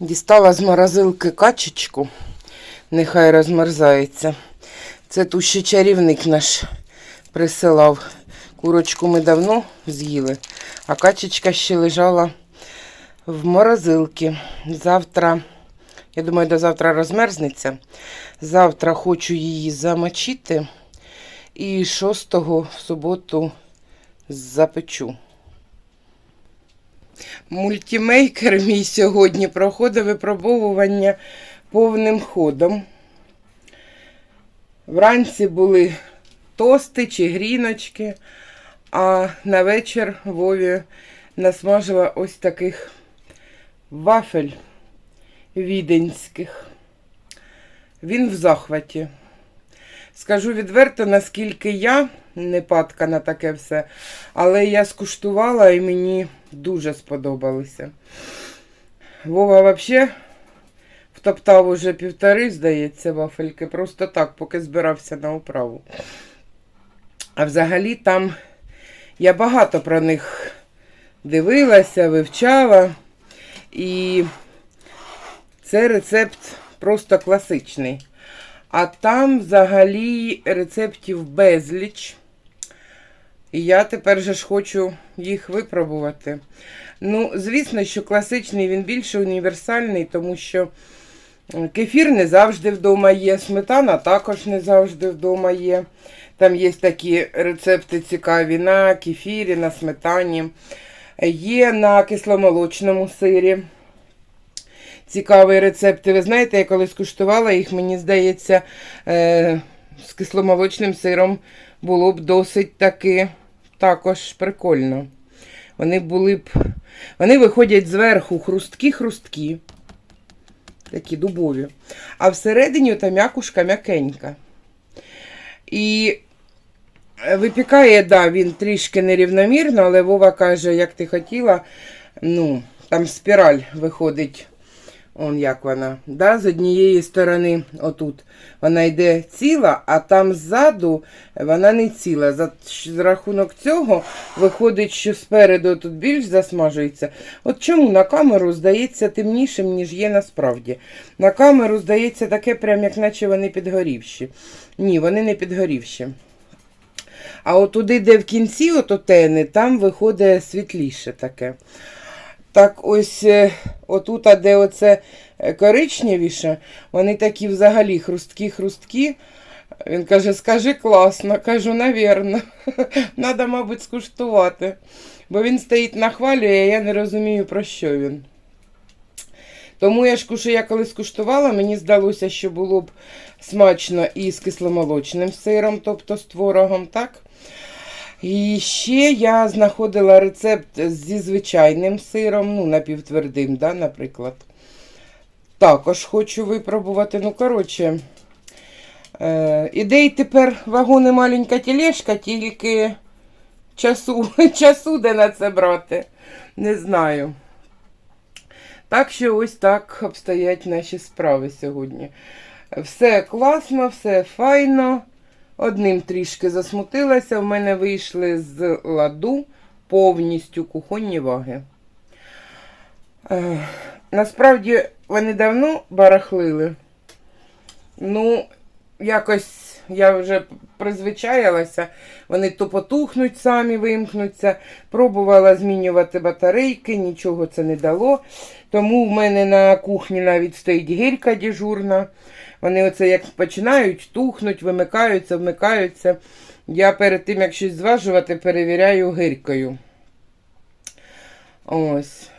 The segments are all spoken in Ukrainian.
Дістала з морозилки качечку, нехай розмерзається. Це тут ще чарівник наш присилав. Курочку ми давно з'їли, а качечка ще лежала в морозилці. Завтра, я думаю, до завтра розмерзнеться. Завтра хочу її замочити і 6-го в суботу запечу. Мультимейкер мій сьогодні проходив випробовування повним ходом. Вранці були тости чи гріночки, а на вечір Вові насмажила ось таких вафель віденських. Він в захваті. Скажу відверто, наскільки я не падка на таке все, але я скуштувала і мені дуже сподобалися. Вова взагалі втоптав уже півтори, здається, вафельки, просто так, поки збирався на управу. А взагалі там я багато про них дивилася, вивчала. І це рецепт просто класичний. А там взагалі рецептів безліч. І я тепер же ж хочу їх випробувати. Ну, звісно, що класичний він більше універсальний, тому що кефір не завжди вдома є, сметана також не завжди вдома є. Там є такі рецепти цікаві на кефірі, на сметані. Є на кисломолочному сирі. Цікаві рецепти. Ви знаєте, я колись куштувала їх, мені здається, е- з кисломолочним сиром було б досить таки також прикольно. Вони були б. Вони виходять зверху хрусткі-хрусткі, такі дубові. А всередині та м'якушка м'якенька. І випікає, да, він трішки нерівномірно, але Вова каже, як ти хотіла, ну, там спіраль виходить. Он як вона. Да? З однієї сторони, отут, вона йде ціла, а там ззаду вона не ціла. За, за рахунок цього виходить, що спереду тут більш засмажується. От чому на камеру здається темнішим, ніж є насправді. На камеру здається таке, прям як наче вони підгорівші. Ні, вони не підгорівші. А от туди, де в кінці ототени, там виходить світліше таке. Так ось е, отут, де оце е, коричневіше, вони такі взагалі хрусткі-хрусткі. Він каже, скажи класно. Кажу, навірно. Надо, мабуть, скуштувати. Бо він стоїть нахвалює, а я не розумію, про що він. Тому я ж кушу, я коли скуштувала, мені здалося, що було б смачно і з кисломолочним сиром, тобто з творогом, так? І ще я знаходила рецепт зі звичайним сиром, ну, напівтвердим, да, наприклад. Також хочу випробувати. Ну, коротше, е, ідей тепер вагони маленька тележка, тільки часу, часу де на це брати. Не знаю. Так що ось так обстоять наші справи сьогодні. Все класно, все файно. Одним трішки засмутилася, в мене вийшли з ладу повністю кухонні ваги. Е, насправді вони давно барахлили. Ну, якось я вже призвичаялася, вони то потухнуть самі, вимкнуться. Пробувала змінювати батарейки, нічого це не дало. Тому в мене на кухні навіть стоїть гірка дежурна. Вони оце як починають тухнуть, вимикаються, вмикаються. Я перед тим, як щось зважувати, перевіряю гиркою. Ось.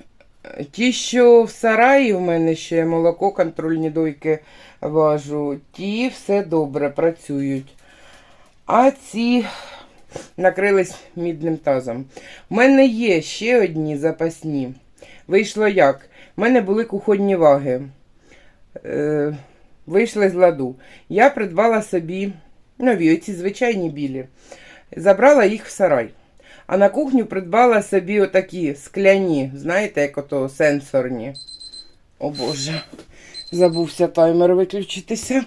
Ті, що в сараї в мене ще молоко, контрольні дойки важу, ті все добре працюють. А ці накрились мідним тазом. У мене є ще одні запасні. Вийшло як? У мене були кухонні ваги. Е, Вийшли з ладу. Я придбала собі нові, оці звичайні білі. Забрала їх в сарай. А на кухню придбала собі отакі скляні, знаєте, як ото сенсорні. О Боже. Забувся таймер виключитися.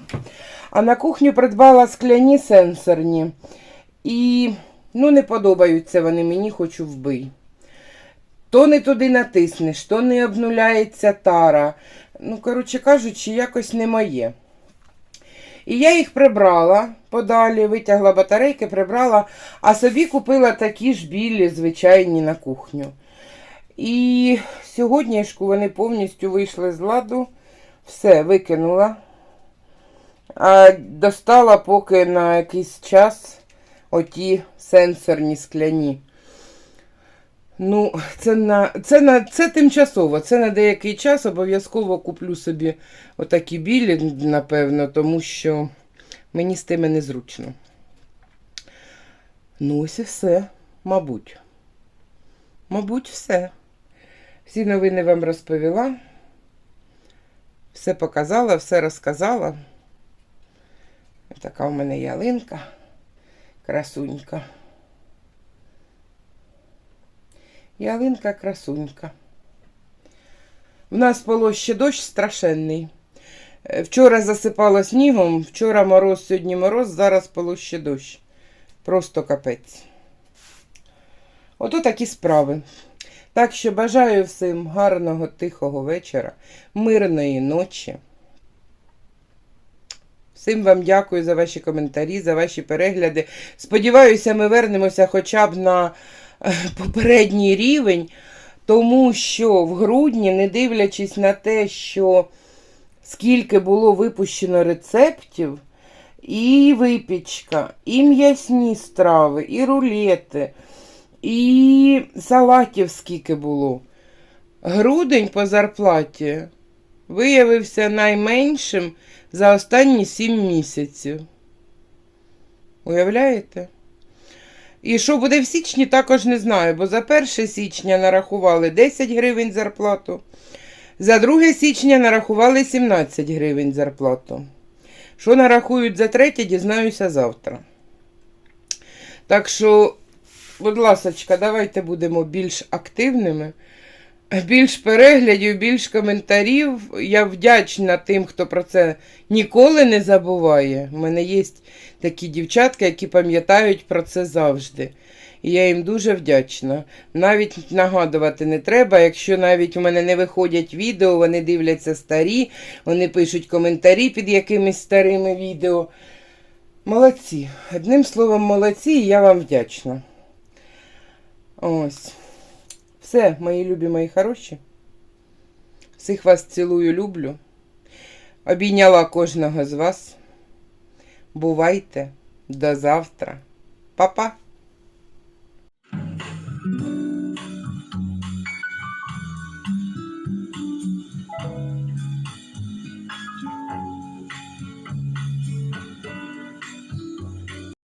А на кухню придбала скляні сенсорні. І ну, не подобаються вони мені, хочу вбий. То не туди натиснеш, то не обнуляється тара. Ну, коротше кажучи, якось не моє. І я їх прибрала подалі, витягла батарейки, прибрала, а собі купила такі ж білі, звичайні на кухню. І сьогоднішку вони повністю вийшли з ладу. Все, викинула. А достала поки на якийсь час оті сенсорні скляні. Ну, це на це на це тимчасово. Це на деякий час обов'язково куплю собі отакі білі, напевно, тому що мені з тими незручно. Ну, ось і все, мабуть. Мабуть, все. Всі новини вам розповіла. Все показала, все розказала. Така у мене ялинка, красунька. Ялинка красунька. В нас було ще дощ страшенний. Е, Вчора засипало снігом, вчора мороз, сьогодні мороз, зараз було ще дощ. Просто капець. Ото такі справи. Так що бажаю всім гарного, тихого вечора, мирної ночі. Всім вам дякую за ваші коментарі, за ваші перегляди. Сподіваюся, ми вернемося хоча б на е, попередній рівень, тому що в грудні, не дивлячись на те, що скільки було випущено рецептів, і випічка, і м'ясні страви, і рулети, і салатів скільки було. Грудень по зарплаті виявився найменшим за останні 7 місяців. Уявляєте? І що буде в січні, також не знаю, бо за 1 січня нарахували 10 гривень зарплату, за 2 січня нарахували 17 гривень зарплату. Що нарахують за 3, дізнаюся завтра. Так що, будь ласочка, давайте будемо більш активними. Більш переглядів, більш коментарів. Я вдячна тим, хто про це ніколи не забуває. У мене є такі дівчатки, які пам'ятають про це завжди. І я їм дуже вдячна. Навіть нагадувати не треба. Якщо навіть у мене не виходять відео, вони дивляться старі, вони пишуть коментарі під якимись старими відео. Молодці. Одним словом, молодці, і я вам вдячна. Ось. Все, мої любі, мої хороші. Всіх вас цілую, люблю. Обійняла кожного з вас. Бувайте до завтра. Па-па!